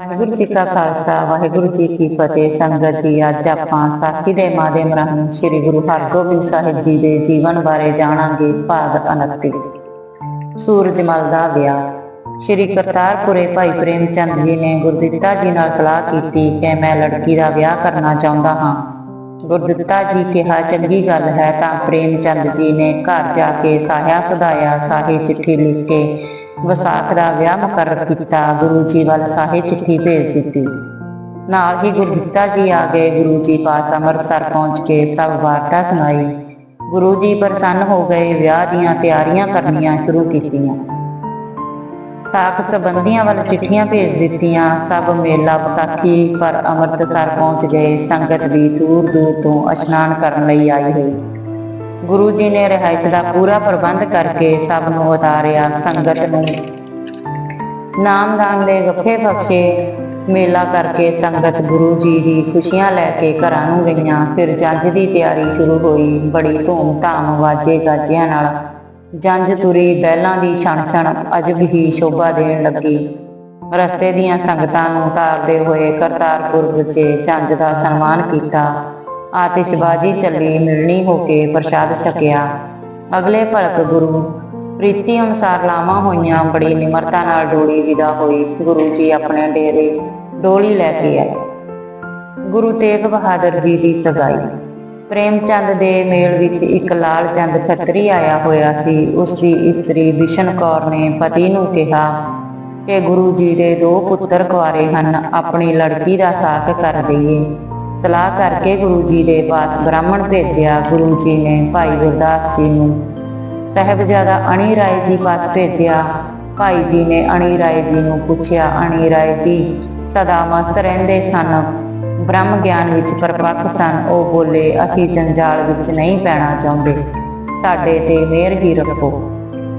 ਵਾਹਿਗੁਰੂ ਜੀ ਕਾ ਖਾਲਸਾ, ਵਾਹਿਗੁਰੂ ਜੀ ਕੀ ਫਤਿਹ। ਸੰਗਤ ਜੀ, ਅੱਜ ਆਪਾਂ ਸਾਖੀ ਦੇ ਮਾਧਿਅਮ ਰਾਹੀਂ ਸ੍ਰੀ ਗੁਰੂ ਹਰਗੋਬਿੰਦ ਸਾਹਿਬ ਜੀ ਦੇ ਜੀਵਨ ਬਾਰੇ ਜਾਣਾਂਗੇ ਭਾਗ 29 ਸੂਰਜਮਲ ਦਾ ਵਿਆਹ। ਸ੍ਰੀ ਕਰਤਾਰਪੁਰੇ ਭਾਈ ਪ੍ਰੇਮ ਚੰਦ ਜੀ ਨੇ ਗੁਰਦਿੱਤਾ ਜੀ ਨਾਲ ਸਲਾਹ ਕੀਤੀ ਕਿ ਮੈਂ ਲੜਕੀ ਦਾ ਵਿਆਹ ਕਰਨਾ ਚਾਹੁੰਦਾ ਹਾਂ। ਗੁਰਦਿੱਤਾ ਜੀ ਕਿਹਾ, ਚੰਗੀ ਗੱਲ ਹੈ ਤਾਂ ਪ੍ਰੇਮ ਚੰਦ ਜੀ ਨੇ ਘਰ ਜਾ ਕੇ ਸਾਹਿਆ ਸੁਧਾਇਆ ਸਾਹੀ ਚਿੱਠੀ ਲਿਖ ਕੇ ਵਿਸਾਖ ਦਾ ਵਿਆਹ ਮੁਕਰਰ ਕੀਤਾ, ਗੁਰੂ ਜੀ ਵੱਲ ਸਾਹੇ ਚਿੱਠੀ ਭੇਜ ਦਿੱਤੀ। ਨਾਲ ਹੀ ਗੁਰਦਿੱਤਾ ਜੀ ਆ ਗਏ, ਗੁਰੂ ਜੀ ਪਾਸ ਅੰਮ੍ਰਿਤਸਰ ਪਹੁੰਚ ਕੇ ਸਭ ਵਾਰਤਾ ਸੁਣਾਈ। ਗੁਰੂ ਜੀ ਪ੍ਰਸੰਨ ਹੋ ਗਏ, ਵਿਆਹ ਦੀਆਂ ਤਿਆਰੀਆਂ ਕਰਨੀਆਂ ਸ਼ੁਰੂ ਕੀਤੀਆਂ। ਸਾਖ ਸੰਬੰਧੀਆਂ ਵੱਲ ਚਿੱਠੀਆਂ ਭੇਜ ਦਿੱਤੀਆਂ, ਸਭ ਮੇਲਾ ਵਿਸਾਖੀ ਪਰ ਅੰਮ੍ਰਿਤਸਰ ਪਹੁੰਚ ਗਏ, ਸੰਗਤ ਵੀ ਦੂਰ ਦੂਰ ਤੋਂ ਇਸ਼ਨਾਨ ਕਰਨ ਲਈ ਆਈ ਹੋਈ। ਗੁਰੂ ਜੀ ਨੇ ਰਿਹਾਇਸ਼ ਦਾ ਪੂਰਾ ਪ੍ਰਬੰਧ ਕਰਕੇ ਸਭ ਨੂੰ ਉਤਾਰਿਆ ਸੰਗਤ ਨੂੰ। ਨਾਮਦਾਨ ਦੇ ਗੱਫੇ ਬਖਸ਼ੇ ਮੇਲਾ ਕਰਕੇ ਸੰਗਤ ਗੁਰੂ ਜੀ ਦੀ ਖੁਸ਼ੀਆਂ ਲੈ ਕੇ ਘਰਾਂ ਨੂੰ ਗਈਆਂ। ਫਿਰ ਜੰਜ ਦੀ ਤਿਆਰੀ ਸ਼ੁਰੂ ਹੋਈ। ਬੜੀ ਧੂਮ-ਧਾਮ ਵਾਜੇ ਗਾਜਿਆਂ ਨਾਲ। ਜੰਜ ਤੁਰੀ, ਬੈਲਾਂ ਦੀ ਛਣ ਛਣ ਅਜਬ ਹੀ ਸ਼ੋਭਾ ਦੇਣ ਲੱਗੀ। ਰਸਤੇ ਦੀਆਂ ਸੰਗਤਾਂ ਨੂੰ ਤਾਰਦੇ ਹੋਏ ਕਰਤਾਰਪੁਰ ਵਿੱਚ ਚੰਦ ਦਾ ਸਨਮਾਨ ਕੀਤਾ। ਆਤਿਸ਼ਬਾਜ਼ੀ ਚੱਲੀ ਮਿਲਣੀ ਹੋ ਕੇ ਪ੍ਰਸ਼ਾਦ ਛਕਿਆ। ਅਗਲੇ ਭਲਕ ਗੁਰੂ ਪ੍ਰੀਤੀ ਅਨੁਸਾਰ ਲਾਵਾਂ ਹੋਈਆਂ ਬੜੀ ਨਿਮਰਤਾ ਨਾਲ ਡੋਲੀ ਵਿਦਾ ਹੋਈ। ਗੁਰੂ ਜੀ ਆਪਣੇ ਡੇਰੇ ਡੋਲੀ ਲੈ ਕੇ ਆਏ। ਗੁਰੂ ਤੇਗ ਬਹਾਦਰ ਜੀ ਦੀ ਸਗਾਈ। ਪ੍ਰੇਮ ਚੰਦ ਦੇ ਮੇਲ ਵਿੱਚ ਇੱਕ ਲਾਲ ਚੰਦ ਖੱਤਰੀ ਆਇਆ ਹੋਇਆ ਸੀ। ਉਸ ਦੀ ਇਸਤਰੀ ਬਿਸ਼ਨ ਕੌਰ ਨੇ ਪਤੀ ਨੂੰ ਕਿਹਾ ਕਿ ਗੁਰੂ ਜੀ ਦੇ ਦੋ ਪੁੱਤਰ ਕੁਆਰੇ ਹਨ। ਆਪਣੀ ਲੜਕੀ ਦਾ ਸਾਥ ਕਰ ਦਈਏ। ਸਲਾਹ ਕਰਕੇ ਗੁਰੂ ਜੀ ਦੇ ਪਾਸ ਬ੍ਰਾਹਮਣ ਭੇਜਿਆ। ਗੁਰੂ ਜੀ ਨੇ ਭਾਈ ਗੁਰਦਾਸ ਜੀ ਨੂੰ ਸਹਿਬਜ਼ਾਦਾ ਅਣੀ ਰਾਏ ਜੀ ਪਾਸ ਭੇਜਿਆ। ਭਾਈ ਜੀ ਨੇ ਅਣੀ ਰਾਏ ਜੀ ਨੂੰ ਪੁੱਛਿਆ, ਅਣੀ ਰਾਏ ਜੀ, ਸਦਾ ਮਸਤ ਰਹਿੰਦੇ ਸਨ। ਬ੍ਰਹਮ ਗਿਆਨ ਵਿੱਚ ਪਰਪੱਕ ਸਨ। ਉਹ ਬੋਲੇ, ਅਸੀਂ ਜੰਜਾਲ ਵਿੱਚ ਨਹੀਂ ਪੈਣਾ ਚਾਹੁੰਦੇ। ਸਾਡੇ ਤੇ ਮਿਹਰ ਹੀ ਰੱਖੋ।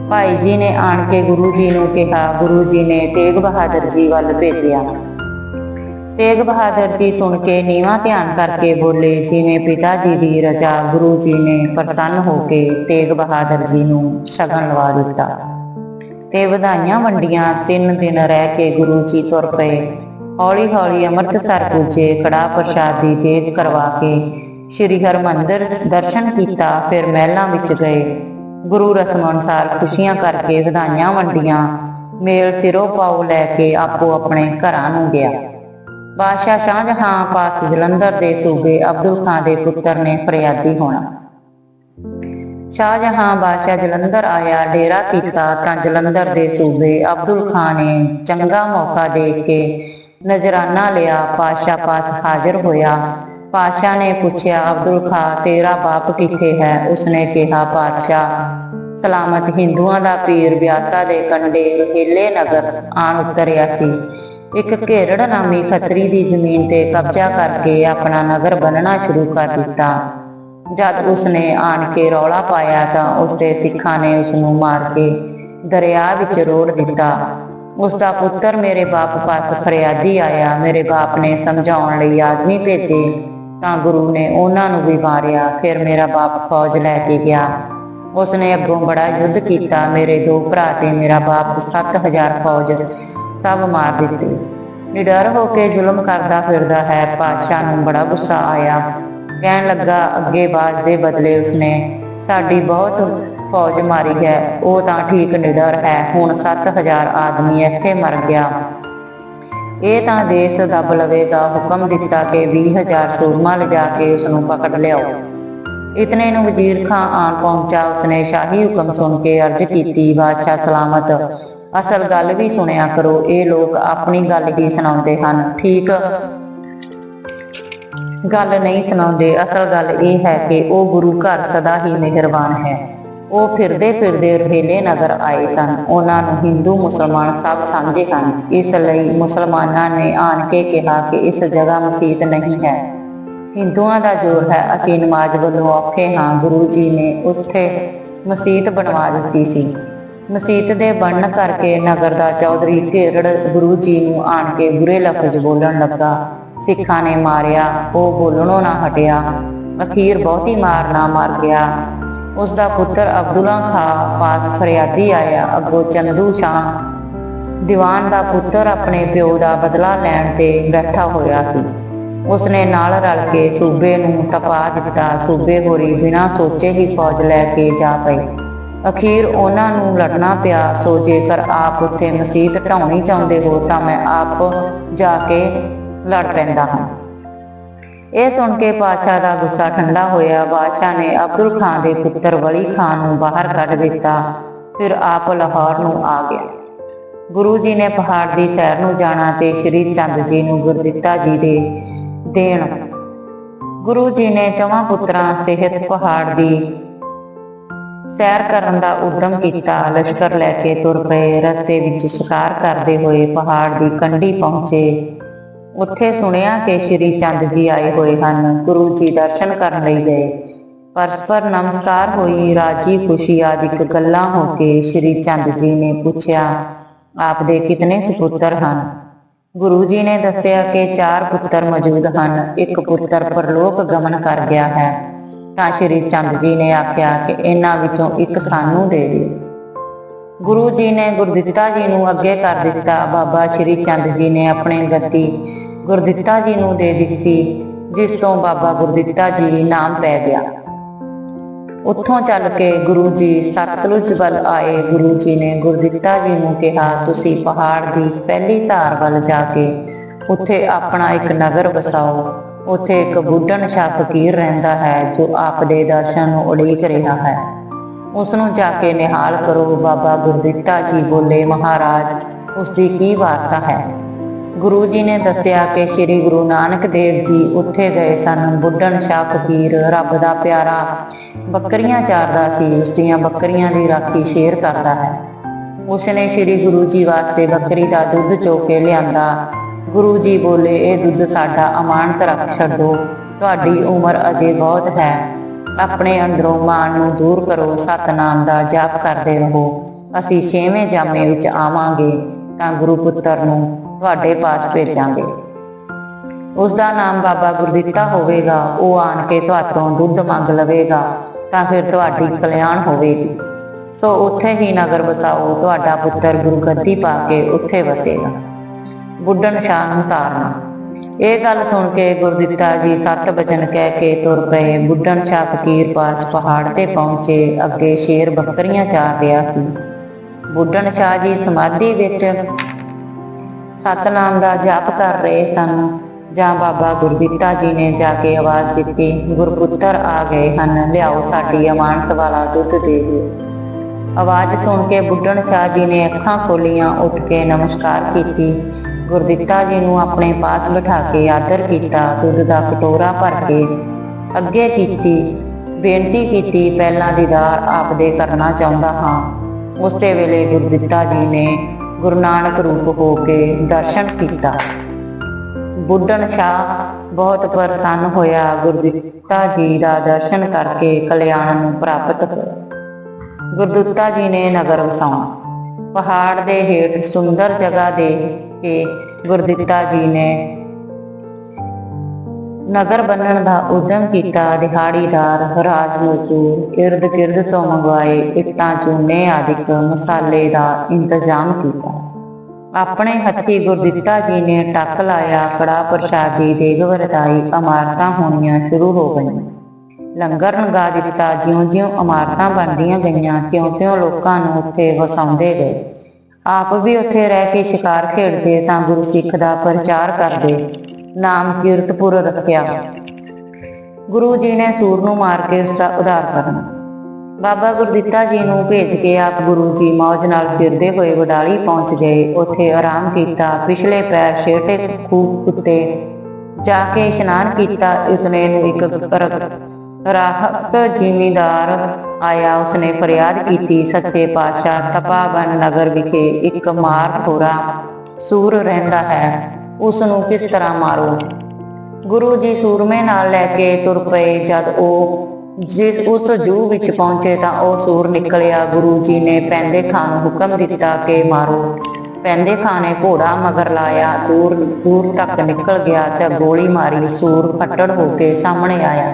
ਭਾਈ ਜੀ ਨੇ ਆਣ ਕੇ ਗੁਰੂ ਜੀ ਨੂੰ ਕਿਹਾ। ਗੁਰੂ ਜੀ ਨੇ ਤੇਗ ਬਹਾਦਰ ਜੀ ਵੱਲ ਭੇਜਿਆ। ਤੇਗ ਬਹਾਦਰ ਜੀ ਸੁਣ ਕੇ ਨੀਵਾ ਧਿਆਨ ਕਰਕੇ ਬੋਲੇ, ਜਿਵੇਂ ਪਿਤਾ ਜੀ ਦੀ ਰਜਾ ਗੁਰੂ ਜੀ ਨੇ ਪ੍ਰਸੰਨ ਹੋ ਕੇ ਤੇਗ ਬਹਾਦਰ ਜੀ ਨੂੰ ਸ਼ਗਨ ਲਵਾ ਦਿੱਤਾ। ਤੇ ਵਧਾਈਆਂ ਵੰਡੀਆਂ ਤਿੰਨ ਦਿਨ ਰਹਿ ਕੇ ਗੁਰੂ ਜੀ ਤੁਰ ਪਏ। ਹੌਲੀ ਹੌਲੀ ਅੰਮ੍ਰਿਤਸਰ ਪੁੱਜੇ ਕੜਾ ਪ੍ਰਸ਼ਾਦ ਦੀ ਤੇਗ ਕਰਵਾ ਕੇ ਸ੍ਰੀ ਹਰਮੰਦਰ ਦਰਸ਼ਨ ਕੀਤਾ, ਫਿਰ ਮਹਿਲਾਂ ਵਿੱਚ ਗਏ। ਗੁਰੂ ਰਸਮ ਅਨੁਸਾਰ ਖੁਸ਼ੀਆਂ ਕਰਕੇ ਵਧਾਈਆਂ ਵੰਡੀਆਂ, ਮੇਲ ਸਿਰੋਂ ਪਾਉ ਲੈ ਕੇ ਆਪੋ ਆਪਣੇ ਘਰਾਂ ਨੂੰ ਗਿਆ। ਬਾਦਸ਼ਾਹ ਸ਼ਾਹਜਹਾਂ ਪਾਸ ਜਲੰਧਰ ਦੇ ਸੂਬੇ ਅਬਦੁਲ ਖਾਨ ਦੇ ਪੁੱਤਰ ਨੇ ਫਰਿਆਦੀ ਹੋਣਾ। ਸ਼ਾਹਜਹਾਨ ਬਾਦਸ਼ਾਹ ਜਲੰਧਰ ਆਇਆ, ਡੇਰਾ ਕੀਤਾ ਤਾਂ ਜਲੰਧਰ ਦੇ ਸੂਬੇ ਅਬਦੁਲ ਖਾਨ ਨੇ ਚੰਗਾ ਮੌਕਾ ਦੇਖ ਕੇ ਨਜ਼ਰਾਨਾ ਲਿਆ ਪਾਸ਼ਾ ਪਾਸ ਹਾਜ਼ਰ ਹੋਇਆ। ਪਾਸ਼ਾ ਨੇ ਪੁੱਛਿਆ, ਅਬਦੁਲ ਖਾਨ ਤੇਰਾ ਬਾਪ ਕਿੱਥੇ ਹੈ? ਉਸਨੇ ਕਿਹਾ ਪਾਤਸ਼ਾਹ ਸਲਾਮਤ ਹਿੰਦੂਆਂ ਦਾ ਪੀਰ ਬਿਆਸਾ ਦੇ ਕੰਡੇ ਰੋਹਿਲੇ ਨਗਰ ਆਣ ਉਤਰਿਆ ਸੀ। ਇੱਕ ਘੇਰੜ ਨਾਮੀ ਖੱਤਰੀ ਦੀ ਜ਼ਮੀਨ ਤੇ ਕਬਜ਼ਾ ਕਰਕੇ ਆਪਣਾ ਨਗਰ ਬੰਨਣਾ ਸ਼ੁਰੂ ਕਰ ਦਿੱਤਾ। ਜਦ ਉਸਨੇ ਆਣ ਕੇ ਰੌਲਾ ਪਾਇਆ ਤਾਂ ਉਸਦੇ ਸਿੱਖਾਂ ਨੇ ਉਸ ਨੂੰ ਮਾਰ ਕੇ ਦਰਿਆ ਵਿੱਚ ਰੋੜ ਦਿੱਤਾ। ਉਸ ਦਾ ਪੁੱਤਰ ਮੇਰੇ ਬਾਪ ਪਾਸ ਫਰਿਆਦੀ ਆਇਆ। ਮੇਰੇ ਬਾਪ ਨੇ ਸਮਝਾਉਣ ਲਈ ਆਦਮੀ ਭੇਜੇ ਤਾਂ ਗੁਰੂ ਨੇ ਉਹਨਾਂ ਨੂੰ ਵੀ ਮਾਰਿਆ। ਫਿਰ ਮੇਰਾ ਬਾਪ ਫੌਜ ਲੈ ਕੇ ਗਿਆ। ਉਸਨੇ ਅੱਗੋਂ ਬੜਾ ਯੁੱਧ ਕੀਤਾ। ਮੇਰੇ ਦੋ ਭਰਾ ਤੇ ਮੇਰਾ ਬਾਪ 7000 ਫੌਜ ਸਭ ਮਾਰ ਦਿੱਤੇ। ਨਿਡਰ ਹੋ ਕੇ ਜ਼ੁਲਮ ਕਰਦਾ ਫਿਰਦਾ ਹੈ, ਪਾਤਸ਼ਾਹ ਨੂੰ ਬੜਾ ਗੁੱਸਾ ਆਇਆ। ਕਹਿਣ ਲੱਗਾ, ਅੱਗੇ ਬਾਜ ਦੇ ਬਦਲੇ ਉਸਨੇ ਸਾਡੀ ਬਹੁਤ ਫੌਜ ਮਾਰੀ ਹੈ, ਉਹ ਤਾਂ ਠੀਕ ਨਿਡਰ ਹੈ, ਹੁਣ 7000 ਆਦਮੀ ਇੱਥੇ ਮਰ ਗਿਆ। ਇਹ ਤਾਂ ਦੇਸ਼ ਦੱਬ ਲਵੇਗਾ, ਹੁਕਮ ਦਿੱਤਾ ਕਿ 20000 ਸੂਰਮਾ ਲਿਜਾ ਕੇ ਉਸ ਨੂੰ ਪਕੜ ਲਿਆਓ। ਇਤਨੇ ਨੂੰ ਵਜ਼ੀਰ ਖਾਂ ਆਣ ਪਹੁੰਚਾ, ਉਸਨੇ ਸ਼ਾਹੀ ਹੁਕਮ ਸੁਣ ਕੇ ਅਰਜ਼ ਕੀਤੀ, ਬਾਦਸ਼ਾਹ ਸਲਾਮਤ। ਅਸਲ ਗੱਲ ਵੀ ਸੁਣਿਆ ਕਰੋ, ਇਹ ਲੋਕ ਆਪਣੀ ਗੱਲ ਹੀ ਸੁਣਾਉਂਦੇ ਹਨ, ਠੀਕ? ਗੱਲ ਨਹੀਂ ਸੁਣਾਉਂਦੇ, ਅਸਲ ਗੱਲ ਇਹ ਹੈ ਕਿ ਉਹ ਗੁਰੂ ਘਰ ਸਦਾ ਹੀ ਮਿਹਰਬਾਨ ਹੈ। ਉਹ ਫਿਰਦੇ ਫਿਰਦੇ ਰਹੇਲੇ ਨਗਰ ਆਏ ਸਨ। ਉਹਨਾਂ ਨੂੰ ਹਿੰਦੂ ਮੁਸਲਮਾਨ ਸਭ ਸਾਂਝੇ ਹਨ। ਇਸ ਲਈ ਮੁਸਲਮਾਨਾਂ ਨੇ ਆਣ ਕੇ ਕਿਹਾ ਕਿ ਇਸ ਜਗ੍ਹਾ ਮਸਜਿਦ ਨਹੀਂ ਹੈ। ਹਿੰਦੂਆਂ ਦਾ ਜ਼ੋਰ ਹੈ, ਅਸੀਂ ਨਮਾਜ਼ ਵੱਲੋਂ ਔਖੇ ਹਾਂ। ਗੁਰੂ ਜੀ ਨੇ ਉੱਥੇ ਮਸਜਿਦ ਬਣਵਾ ਦਿੱਤੀ ਸੀ। ਮਸਜਿਦ ਦੇ ਬਣਨ ਕਰਕੇ ਨਗਰ ਦਾ ਚੌਧਰੀ ਘੇਰੜ ਗੁਰੂ ਜੀ ਨੂੰ ਆਣ ਕੇ ਬੁਰੇ ਲਫ਼ਜ਼ ਬੋਲਣ ਲੱਗਾ। ਸਿੱਖਾਂ ਨੇ ਮਾਰਿਆ, ਉਹ ਬੋਲਣੋਂ ਨਾ ਹਟਿਆ। ਅਖੀਰ ਬਹੁਤੀ ਮਾਰ ਨਾ ਮਰ ਗਿਆ। ਉਸ ਦਾ ਪੁੱਤਰ ਅਬਦੁੱਲਾ ਖਾਂ ਪਾਸ ਫਰਿਆਦੀ ਆਇਆ, ਅੱਗੋਂ ਚੰਦੂ ਸ਼ਾਹ। ਦੀਵਾਨ ਦਾ ਪੁੱਤਰ ਆਪਣੇ ਪਿਓ ਦਾ ਬਦਲਾ ਲੈਣ ਤੇ ਬੈਠਾ ਹੋਇਆ ਸੀ। ਉਸਨੇ ਨਾਲ ਰਲ ਕੇ ਸੂਬੇ ਨੂੰ ਤਪਾ ਦਿੱਤਾ। ਸੂਬੇ ਹੋਰੀ ਬਿਨਾਂ ਸੋਚੇ ਹੀ ਫੌਜ ਲੈ ਕੇ ਜਾ ਪਈ ਅਖੀਰ ਉਹਨਾਂ ਨੂੰ ਲੜਨਾ ਪਿਆ। ਸੋ ਜੇਕਰ ਆਪ ਉੱਥੇ ਮਸਜਿਦ ਢਾਉਣੀ ਚਾਹੁੰਦੇ ਹੋ, ਤਾਂ ਮੈਂ ਆਪ ਜਾ ਕੇ ਲੜ ਪੈਂਦਾ ਹਾਂ। ਇਹ ਸੁਣ ਕੇ ਪਾਤਸ਼ਾਹ ਦਾ ਗੁੱਸਾ ਠੰਡਾ ਹੋਇਆ। ਬਾਦਸ਼ਾਹ ਨੇ ਅਬਦੁਲ ਖਾਨ ਦੇ ਪੁੱਤਰ ਵਲੀ ਖਾਨ ਨੂੰ ਬਾਹਰ ਕੱਢ ਦਿੱਤਾ। ਫਿਰ ਆਪ ਲਾਹੌਰ ਨੂੰ ਆ ਗਿਆ। ਗੁਰੂ ਜੀ ਨੇ ਪਹਾੜ ਦੀ ਸੈਰ ਨੂੰ ਜਾਣਾ ਤੇ ਸ਼੍ਰੀ ਚੰਦ ਜੀ ਨੂੰ ਗੁਰਦਿੱਤਾ ਜੀ ਦੇ ਦੇਣ। ਗੁਰੂ ਜੀ ਨੇ ਚੌਵਾਂ ਪੁੱਤਰਾਂ ਸਿਹਤ ਪਹਾੜ ਦੀ ਸੈਰ ਕਰਨ ਦਾ ਉਦਮ ਕੀਤਾ, ਲਸ਼ਕਰ ਲੈ ਕੇ ਤੁਰ ਪਏ, ਰਸਤੇ ਵਿੱਚ ਸ਼ਿਕਾਰ ਕਰਦੇ ਹੋਏ ਪਹਾੜ ਦੀ ਕੰਢੀ ਪਹੁੰਚੇ। ਉੱਥੇ ਸੁਣਿਆ ਕਿ ਸ਼੍ਰੀ ਚੰਦ ਜੀ ਆਏ ਹੋਏ ਹਨ, ਗੁਰੂ ਜੀ ਦਰਸ਼ਨ ਕਰਨ ਲਈ ਗਏ। ਪਰਸਪਰ ਨਮਸਕਾਰ ਹੋਈ, ਰਾਜੀ ਖੁਸ਼ੀ ਆਦਿਕ ਗੱਲਾਂ ਹੋ ਕੇ ਸ਼੍ਰੀ ਚੰਦ ਜੀ ਨੇ ਪੁੱਛਿਆ ਆਪ ਦੇ ਕਿਤਨੇ ਸੁਪੁੱਤਰ ਹਨ? ਗੁਰੂ ਜੀ ਨੇ ਦੱਸਿਆ ਕਿ ਚਾਰ ਪੁੱਤਰ ਮੌਜੂਦ ਹਨ, ਇੱਕ ਪੁੱਤਰ ਪਰਲੋਕ ਗਮਨ ਕਰ ਗਿਆ ਹੈ। ਤਾਂ ਸ਼੍ਰੀ ਚੰਦ ਜੀ ਨੇ ਆਖਿਆ ਕਿ ਇਹਨਾਂ ਵਿੱਚੋਂ ਇੱਕ ਸਾਨੂੰ ਦੇ ਦਿਓ। ਗੁਰੂ ਜੀ ਨੇ ਗੁਰਦਿੱਤਾ ਜੀ ਨੂੰ ਅੱਗੇ ਕਰ ਦਿੱਤਾ। ਬਾਬਾ ਸ਼੍ਰੀ ਚੰਦ ਜੀ ਨੇ ਆਪਣੇ ਗੱਦੀ ਗੁਰਦਿੱਤਾ ਜੀ ਨੂੰ ਦੇ ਦਿੱਤੀ, ਜਿਸ ਤੋਂ ਬਾਬਾ ਗੁਰਦਿੱਤਾ ਜੀ ਨਾਮ ਪੈ ਗਿਆ। ਉੱਥੋਂ ਚੱਲ ਕੇ ਗੁਰੂ ਜੀ ਸਤਲੁਜ ਵੱਲ ਆਏ। ਗੁਰੂ ਜੀ ਨੇ ਗੁਰਦਿੱਤਾ ਜੀ ਨੂੰ ਕਿਹਾ, ਤੁਸੀਂ ਪਹਾੜ ਦੀ ਪਹਿਲੀ ਧਾਰ ਵੱਲ ਜਾ ਕੇ ਉੱਥੇ ਆਪਣਾ ਇੱਕ ਨਗਰ ਵਸਾਓ। ਉੱਥੇ ਇੱਕ ਬੁੱਢਣ ਸ਼ਾ ਫਕੀਰ ਰਹਿੰਦਾ ਹੈ, ਜੋ ਆਪ ਦੇ ਦਰਸ਼ਨ ਨੂੰ ਉਡੀਕ ਰਿਹਾ ਹੈ। ਉਸ ਨੂੰ ਜਾ ਕੇ ਨਿਹਾਲ ਕਰੋ, ਬਾਬਾ ਗੁਰਦਿੱਤਾ ਜੀ ਬੋਲੇ, ਮਹਾਰਾਜ ਉਸ ਦੀ ਕੀ ਵਾਰਤਾ ਹੈ? ਗੁਰੂ ਜੀ ਨੇ ਦੱਸਿਆ ਕਿ ਸ੍ਰੀ ਗੁਰੂ ਨਾਨਕ ਦੇਵ ਜੀ ਉੱਥੇ ਗਏ ਸਨ। ਬੁੱਢਣ ਸ਼ਾ ਫਕੀਰ ਰੱਬ ਦਾ ਪਿਆਰਾ ਬੱਕਰੀਆਂ ਚਾਰਦਾ ਸੀ ਉਸ ਦੀਆਂ ਬੱਕਰੀਆਂ ਦੀ ਰਾਖੀ ਸ਼ੇਰ ਕਰਦਾ ਹੈ। ਉਸ ਨੇ ਸ੍ਰੀ ਗੁਰੂ ਜੀ ਵਾਸਤੇ ਬੱਕਰੀ ਦਾ ਦੁੱਧ ਚੋ ਕੇ ਲਿਆਂਦਾ। ਗੁਰੂ ਜੀ ਬੋਲੇ, ਇਹ ਦੁੱਧ ਸਾਡਾ ਅਮਾਨਤ ਰੱਖ ਛੱਡੋ, ਤੁਹਾਡੀ ਉਮਰ ਅਜੇ ਬਹੁਤ ਹੈ। ਆਪਣੇ ਅੰਦਰੋਂ ਮਾਨ ਨੂੰ ਦੂਰ ਕਰੋ, ਸਤਨਾਮ ਦਾ ਜਾਪ ਕਰਦੇ ਰਹੋ। ਅਸੀਂ ਛੇਵੇਂ ਜਾਮੇ ਵਿੱਚ ਆਵਾਂਗੇ, ਤਾਂ ਗੁਰੂ ਪੁੱਤਰ ਨੂੰ ਤੁਹਾਡੇ ਪਾਸ ਭੇਜਾਂਗੇ। ਉਸ ਦਾ ਨਾਮ ਬਾਬਾ ਗੁਰਦਿੱਤਾ ਹੋਵੇਗਾ। ਉਹ ਆਣ ਕੇ ਤੁਹਾਤੋਂ ਦੁੱਧ ਮੰਗ ਲਵੇਗਾ, ਤਾਂ ਫਿਰ ਤੁਹਾਡੀ ਕਲਿਆਣ ਹੋਵੇਗੀ। ਸੋ ਉੱਥੇ ਹੀ ਨਗਰ ਵਸਾਓ, ਤੁਹਾਡਾ ਪੁੱਤਰ ਗੁਰੂ ਗੱਦੀ ਪਾ ਕੇ ਉੱਥੇ ਵਸੇਗਾ। ਬੁੱਢਣ ਸ਼ਾਹ ਨੂੰ ਤਾਰਨਾ ਇਹ ਗੱਲ ਸੁਣ ਕੇ ਗੁਰਦਿੱਤਾ ਜੀ ਸੱਤ ਬਚਨ ਕਹਿ ਕੇ ਤੁਰ ਪਏ। ਬੁੱਢਣ ਸ਼ਾਹ ਫਕੀਰ ਪਾਸ ਪਹਾੜ ਤੇ ਪਹੁੰਚੇ। ਅੱਗੇ ਸ਼ੇਰ ਬੱਕਰੀਆਂ ਚਾਰ ਰਿਹਾ ਸੀ। ਬੁੱਢਣ ਸ਼ਾਹ ਜੀ ਸਮਾਧੀ ਵਿੱਚ ਸਤਨਾਮ ਦਾ ਜਾਪ ਕਰ ਰਹੇ ਸਨ। ਜਾਂ ਬਾਬਾ ਗੁਰਦਿੱਤਾ ਜੀ ਨੇ ਜਾ ਕੇ ਆਵਾਜ਼ ਦਿੱਤੀ, ਗੁਰਪੁੱਤਰ ਆ ਗਏ ਹਨ, ਲਿਆਓ ਸਾਡੀ ਅਮਾਨਤ ਵਾਲਾ ਦੁੱਧ ਦੇ ਦਿਓ। ਆਵਾਜ਼ ਸੁਣ ਕੇ ਬੁੱਢਣ ਸ਼ਾਹ ਜੀ ਨੇ ਅੱਖਾਂ ਖੋਲੀਆਂ, ਉੱਠ ਕੇ ਨਮਸਕਾਰ ਕੀਤੀ। ਗੁਰਦਿੱਤਾ ਜੀ ਨੂੰ ਆਪਣੇ ਪਾਸ ਬਿਠਾ ਕੇ ਆਦਰ ਕੀਤਾ, ਦੁੱਧ ਦਾ ਕਟੋਰਾ ਭਰ ਕੇ ਅੱਗੇ ਕੀਤੀ, ਬੇਨਤੀ ਕੀਤੀ, ਪਹਿਲਾਂ ਦੀਦਾਰ ਆਪ ਦੇ ਕਰਨਾ ਚਾਹੁੰਦਾ ਹਾਂ। ਉਸੇ ਵੇਲੇ ਗੁਰਦਿੱਤਾ ਜੀ ਨੇ ਗੁਰੂ ਨਾਨਕ ਰੂਪ ਹੋ ਕੇ ਦਰਸ਼ਨ ਕੀਤਾ। ਬੁੱਢਣ ਸ਼ਾਹ ਬਹੁਤ ਪ੍ਰਸੰਨ ਹੋਇਆ ਗੁਰਦਿੱਤਾ ਜੀ ਦਾ ਦਰਸ਼ਨ ਕਰਕੇ ਕਲਿਆਣ ਨੂੰ ਪ੍ਰਾਪਤ ਗੁਰਦਿੱਤਾ ਜੀ ਨੇ ਨਗਰ ਵਸਾਉਣਾ। ਪਹਾੜ ਦੇ ਹੇਠ ਸੁੰਦਰ ਜਗ੍ਹਾ ਦੇ ਕੇ ਗੁਰਦਿੱਤਾ ਜੀ ਨੇ। ਨਗਰ ਬੰਨਣ ਦਾ ਉਦਮ ਕੀਤਾ ਦਿਹਾੜੀਦਾਰ, ਰਾਜ ਮਜ਼ਦੂਰ ਇਰਦ ਗਿਰਦ ਤੋਂ ਮੰਗਵਾਏ ਇੱਟਾਂ, ਚੂਨੇ ਆਦਿਕ ਮਸਾਲੇ ਦਾ ਇੰਤਜ਼ਾਮ ਕੀਤਾ। ਆਪਣੇ ਹੱਥੀ ਗੁਰਦਿੱਤਾ ਜੀ ਨੇ ਟੱਕ ਲਾਇਆ ਕੜਾ ਪ੍ਰਸ਼ਾਦੀ ਦੇਗ ਵਰਤਾਈ, ਇਮਾਰਤਾਂ ਹੋਣੀਆਂ ਸ਼ੁਰੂ ਹੋ ਗਈਆਂ। ਲੰਗਰ ਲਗਾ ਦਿੱਤਾ, ਜਿਉਂ-ਜਿਉਂ ਇਮਾਰਤਾਂ ਬਣਦੀਆਂ ਗਈਆਂ, ਤਿਉਂ-ਤਿਉਂ ਲੋਕਾਂ ਨੂੰ ਉੱਥੇ ਵਸਾਉਂਦੇ ਗਏ। ਆਪ ਵੀ ਉੱਥੇ ਰਹਿ ਕੇ ਸ਼ਿਕਾਰ ਖੇਡਦੇ ਤਾਂ ਗੁਰੂ ਸਿੱਖ ਦਾ ਪ੍ਰਚਾਰ ਕਰਦੇ। ਨਾਮ ਕੀਰਤਪੁਰ ਰੱਖਿਆ। ਗੁਰੂ ਜੀ ਨੇ ਸੂਰ ਨੂੰ ਮਾਰ ਕੇ ਉਸ ਦਾ ਉਧਾਰ ਕਰਨਾ ਬਾਬਾ ਗੁਰਦਿੱਤਾ ਜੀ ਨੂੰ ਭੇਜ ਕੇ ਆਪ ਗੁਰੂ ਜੀ ਮੌਜ ਨਾਲ ਫਿਰਦੇ ਹੋਏ ਵਡਾਲੀ ਪਹੁੰਚ ਗਏ। ਉੱਥੇ ਆਰਾਮ ਕੀਤਾ। ਪਿਛਲੇ ਪੈਰ ਛੇਟੇ ਖੂਬ ਉੱਤੇ ਜਾ ਕੇ ਇਸ਼ਨਾਨ ਕੀਤਾ। ਇਤਨੇ ਨੂੰ ਇੱਕ ਰਾਹਤ ਜ਼ਿਮੀਦਾਰ ਆਇਆ, ਉਸਨੇ ਫਰਿਆਦ ਕੀਤੀ, ਸੱਚੇ ਪਾਤਸ਼ਾਹ ਤਪਾਵਨ ਨਗਰ ਵਿਖੇ ਇੱਕ ਮਾਰ ਸੂਰ ਰਹਿੰਦਾ ਹੈ ਉਸ ਨੂੰ ਕਿਸ ਤਰ੍ਹਾਂ ਮਾਰੋ? ਗੁਰੂ ਜੀ ਸੂਰਮੇ ਨਾਲ ਲੈ ਕੇ ਤੁਰ ਪਏ, ਜਦ ਉਹ ਜਿਸ ਉਸ ਜੂ ਵਿੱਚ ਪਹੁੰਚੇ ਤਾਂ ਉਹ ਸੂਰ ਨਿਕਲਿਆ। ਗੁਰੂ ਜੀ ਨੇ ਪੈਂਦੇ ਖਾਨ ਨੂੰ ਹੁਕਮ ਦਿੱਤਾ ਕਿ ਮਾਰੋ। ਪੈਂਦੇ ਖਾਨ ਨੇ ਘੋੜਾ ਮਗਰ ਲਾਇਆ, ਦੂਰ ਦੂਰ ਤੱਕ ਨਿਕਲ ਗਿਆ ਤੇ ਗੋਲੀ ਮਾਰੀ, ਸੂਰ ਫੱਟੜ ਹੋ ਕੇ ਸਾਹਮਣੇ ਆਇਆ।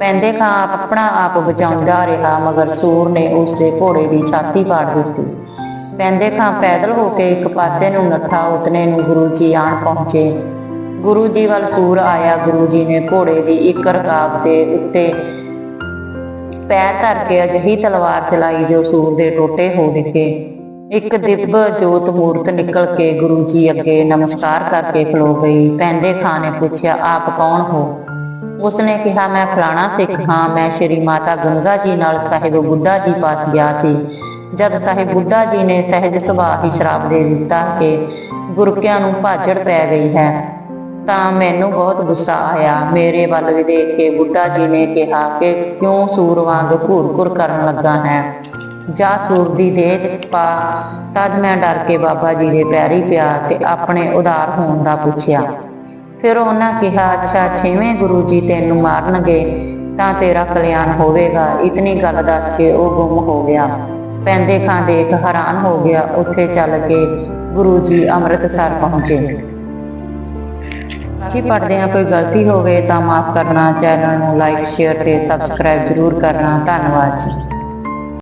ਪੈਂਦੇ ਖਾਂ ਆਪਣਾ ਆਪ ਬਚਾਉਂਦਾ ਰਿਹਾ ਮਗਰ ਸੂਰ ਨੇ ਉਸ ਦੇ ਘੋੜੇ ਦੀ ਛਾਤੀ ਪਾੜ ਦਿੱਤੀ। ਪੈਂਦੇ ਖਾਂ ਪੈਦਲ ਹੋ ਕੇ ਇੱਕ ਪਾਸੇ ਨੂੰ ਨੱਠਾ, ਉਤਨੇ ਨੂੰ ਗੁਰੂ ਜੀ ਆਣ ਪਹੁੰਚੇ। ਗੁਰੂ ਜੀ ਵੱਲ ਸੂਰ ਆਇਆ, ਗੁਰੂ ਜੀ ਨੇ ਘੋੜੇ ਦੀ ਇੱਕ ਰਕਾਬ ਦੇ ਉੱਤੇ ਪੈਰ ਧਰ ਕੇ ਅਜਿਹੀ ਤਲਵਾਰ ਚਲਾਈ ਜੋ ਸੂਰ ਦੇ ਟੋਟੇ ਹੋ ਡਿੱਗੇ ਇੱਕ ਦਿਵ ਜੋਤ ਮੂਰਤ ਨਿਕਲ ਕੇ ਗੁਰੂ ਜੀ ਅੱਗੇ ਨਮਸਕਾਰ ਕਰਕੇ ਖਲੋ ਗਈ। ਪੈਂਦੇ ਖਾਂ ਨੇ ਪੁੱਛਿਆ, ਆਪ ਕੌਣ ਹੋ? ਉਸਨੇ ਕਿਹਾ, ਮੈਂ ਫਲਾਣਾ ਸਿੱਖ ਹਾਂ। ਮੈਂ ਸ਼੍ਰੀ ਮਾਤਾ ਗੰਗਾ ਜੀ ਨਾਲ ਸਾਹਿਬ ਬੁੱਢਾ ਜੀ ਪਾਸ ਗਿਆ ਸੀ। ਜਦ ਸਾਹਿਬ ਬੁੱਢਾ ਜੀ ਨੇ ਸਹਿਜ ਸੁਭਾਅ ਹੀ ਸ਼ਰਾਬ ਦੇ ਦਿੱਤਾ ਕਿ ਗੁਰਕਿਆਂ ਨੂੰ ਭਾਜੜ ਪੈ ਗਈ ਹੈ, ਤਾਂ ਮੈਨੂੰ ਬਹੁਤ ਗੁੱਸਾ ਆਇਆ। ਮੇਰੇ ਵੱਲ ਵੀ ਦੇਖ ਕੇ ਬੁੱਢਾ ਜੀ ਨੇ ਕਿਹਾ ਕਿ ਕਿਉਂ ਸੂਰ ਵਾਂਗ ਘੂਰ-ਘੂਰ ਕਰਨ ਲੱਗਾ ਹੈ? ਜਾ ਸੂਰ ਦੀ ਦੇਹ ਪਾ, ਤਦ ਮੈਂ ਡਰ ਕੇ ਬਾਬਾ ਜੀ ਦੇ ਪੈਰੀ ਪਿਆ ਤੇ ਆਪਣੇ ਉਧਾਰ ਹੋਣ ਦਾ ਪੁੱਛਿਆ। ਫਿਰ ਉਹਨਾਂ ਕਿਹਾ, ਅੱਛਾ, ਛੇਵੇਂ ਗੁਰੂ ਜੀ ਤੈਨੂੰ ਮਾਰਨਗੇ, ਤਾਂ ਤੇਰਾ ਕਲਿਆਣ ਹੋਵੇਗਾ। ਇਤਨੀ ਗੱਲ ਦੱਸ ਕੇ ਉਹ ਗੁੰਮ ਹੋ ਗਿਆ। ਪੈਂਦੇ ਖਾਂ ਦੇਖ ਹੈਰਾਨ ਹੋ ਗਿਆ, ਉੱਥੇ ਚੱਲ ਕੇ ਗੁਰੂ ਜੀ ਅੰਮ੍ਰਿਤਸਰ ਪਹੁੰਚੇ। ਬਾਕੀ ਪੜਦੇ ਆ ਕੋਈ ਗਲਤੀ ਹੋਵੇ ਤਾਂ ਮਾਫ ਕਰਨਾ, ਚੈਨਲ ਨੂੰ ਲਾਈਕ ਸ਼ੇਅਰ ਤੇ ਸਬਸਕ੍ਰਾਈਬ ਜ਼ਰੂਰ ਕਰਨਾ। ਧੰਨਵਾਦ ਜੀ।